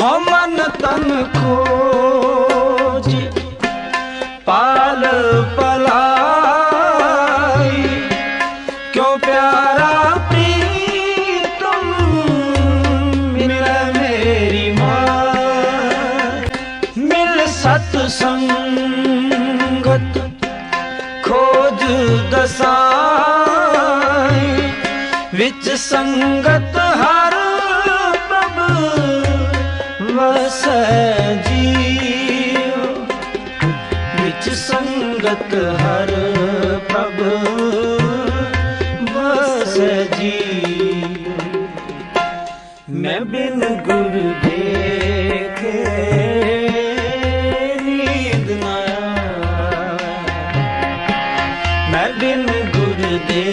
ਹਉ ਮਨ ਤਨ ਖੋਜੀ ਪਾਲ ਪਲਾਈ। ਕਿਉ ਪਿਆਰਾ ਪ੍ਰੀਤਮ ਮਿਲ ਮੇਰੀ ਮਾਂ। ਮਿਲ ਸਤ ਸੰਗਤ, ਖੋਜ ਦਸਾਈ। ਵਿੱਚ ਸੰਗਤ ਹਰ ਵਸੈ ਵਿੱਚ ਸੰਗਤ ਹਰ ਪ੍ਰਭ ਵਸੈ ਜੀ ਮੈਂ ਬਿਨ ਗੁਰ ਦੇਖੇ ਨੀਂਦ ਨਾ ਆਵੇ। ਬਿਨ ਗੁਰ ਦੇ